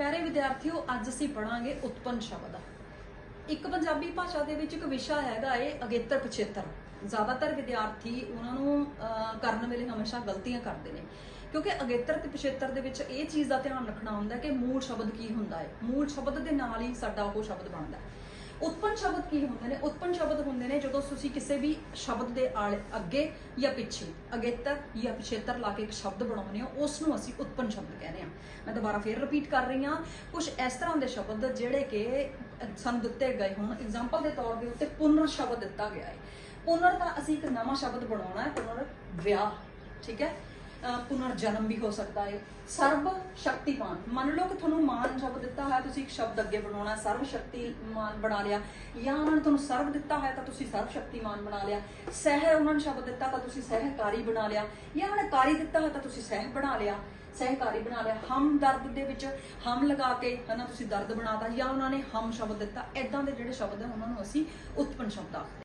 ਪਿਆਰੇ ਵਿਦਿਆਰਥੀਓ ਅੱਜ ਅਸੀਂ ਪੜਾਂਗੇ ਉਤਪੰਨ ਸ਼ਬਦ। ਇੱਕ ਪੰਜਾਬੀ ਭਾਸ਼ਾ ਦੇ ਵਿੱਚ ਇੱਕ ਵਿਸ਼ਾ ਹੈਗਾ ਏ ਅਗੇਤਰ ਪਛੇਤਰ। ਜ਼ਿਆਦਾਤਰ ਵਿਦਿਆਰਥੀ ਉਹਨਾਂ ਨੂੰ ਅਹ, ਕਰਨ ਵੇਲੇ ਹਮੇਸ਼ਾ ਗਲਤੀਆਂ ਕਰਦੇ ਨੇ। ਕਿਉਂਕਿ ਅਗੇਤਰ ਤੇ ਪਛੇਤਰ ਦੇ ਵਿੱਚ ਇਹ ਚੀਜ਼ ਦਾ ਧਿਆਨ ਰੱਖਣਾ ਹੁੰਦਾ ਕਿ ਮੂਲ ਸ਼ਬਦ ਕੀ ਹੁੰਦਾ ਹੈ ਮੂਲ ਸ਼ਬਦ ਦੇ ਨਾਲ ਹੀ ਸਾਡਾ ਉਹ ਸ਼ਬਦ ਬਣਦਾ। ਹੈ ਉਤਪੰਨ ਸ਼ਬਦ ਕੀ ਹੁੰਦੇ ਨੇ? ਉਤਪੰਨ ਸ਼ਬਦ ਹੁੰਦੇ ਨੇ ਜਦੋਂ ਤੁਸੀਂ ਕਿਸੇ ਵੀ ਸ਼ਬਦ ਦੇ ਆਲੇ ਅੱਗੇ ਜਾਂ ਪਿੱਛੇ, ਅਗੇਤਰ ਜਾਂ ਪਿਛੇਤਰ ਲਾ ਕੇ ਇੱਕ ਸ਼ਬਦ ਬਣਾਉਂਦੇ ਹੋ ਉਸ ਨੂੰ ਅਸੀਂ ਉਤਪੰਨ ਸ਼ਬਦ ਕਹਿੰਦੇ ਹਾਂ। ਮੈਂ ਦੁਬਾਰਾ ਫੇਰ ਰਿਪੀਟ ਕਰ ਰਹੀ ਹਾਂ ਕੁਝ ਇਸ ਤਰ੍ਹਾਂ ਦੇ ਸ਼ਬਦ ਜਿਹੜੇ ਕਿ ਸਾਨੂੰ ਦਿੱਤੇ ਗਏ ਹੁਣ। ਐਗਜ਼ਾਮਪਲ ਦੇ ਤੌਰ ਦੇ ਉੱਤੇ ਪੁਨਰ ਸ਼ਬਦ ਦਿੱਤਾ ਗਿਆ ਹੈ। ਪੁਨਰ ਦਾ ਅਸੀਂ ਇੱਕ ਨਵਾਂ ਸ਼ਬਦ ਬਣਾਉਣਾ ਹੈ, ਪੁਨਰ ਵਿਆਹ, ਠੀਕ ਹੈ? ਪੁਨਰ ਜਨਮ ਵੀ ਹੋ ਸਕਦਾ ਹੈ। ਸਰਬ ਸ਼ਕਤੀਮਾਨ, ਮੰਨ ਲਓ ਕਿ ਤੁਹਾਨੂੰ ਮਾਨ ਦਿੱਤਾ ਹੋਇਆ, ਤੁਸੀਂ ਇੱਕ ਸ਼ਬਦ ਅੱਗੇ ਬਣਾਉਣਾ ਸਰਬ ਸ਼ਕਤੀਮਾਨ ਬਣਾ ਲਿਆ। ਜਾਂ ਉਹਨਾਂ ਨੇ ਤੁਹਾਨੂੰ ਸਰਬ ਦਿੱਤਾ ਹੋਇਆ, ਤਾਂ ਤੁਸੀਂ ਸਰਬ ਸ਼ਕਤੀਮਾਨ ਬਣਾ ਲਿਆ। ਸਹਿ ਉਹਨਾਂ ਨੇ ਸ਼ਬਦ ਦਿੱਤਾ, ਤਾਂ ਤੁਸੀਂ ਸਹਿਕਾਰੀ ਬਣਾ ਲਿਆ। ਜਾਂ ਉਹਨਾਂ ਨੇ ਕਾਰੀ ਦਿੱਤਾ ਹੈ ਤਾਂ ਤੁਸੀਂ ਸਹਿ ਬਣਾ ਲਿਆ। ਸਹਿਕਾਰੀ ਬਣਾ ਲਿਆ। ਹਮ ਦਰਦ ਦੇ ਵਿੱਚ ਹਮ ਲਗਾ ਕੇ, ਹਨਾ, ਤੁਸੀਂ ਦਰਦ ਬਣਾਤਾ। ਜਾਂ ਉਹਨਾਂ ਨੇ ਹਮ ਸ਼ਬਦ ਦਿੱਤਾ। ਐਦਾਂ ਦੇ ਜਿਹੜੇ ਸ਼ਬਦ ਹੈ ਉਹਨਾਂ ਨੂੰ ਅਸੀਂ ਉਤਪੰਨ ਸ਼ਬਦ ਆਖਦੇ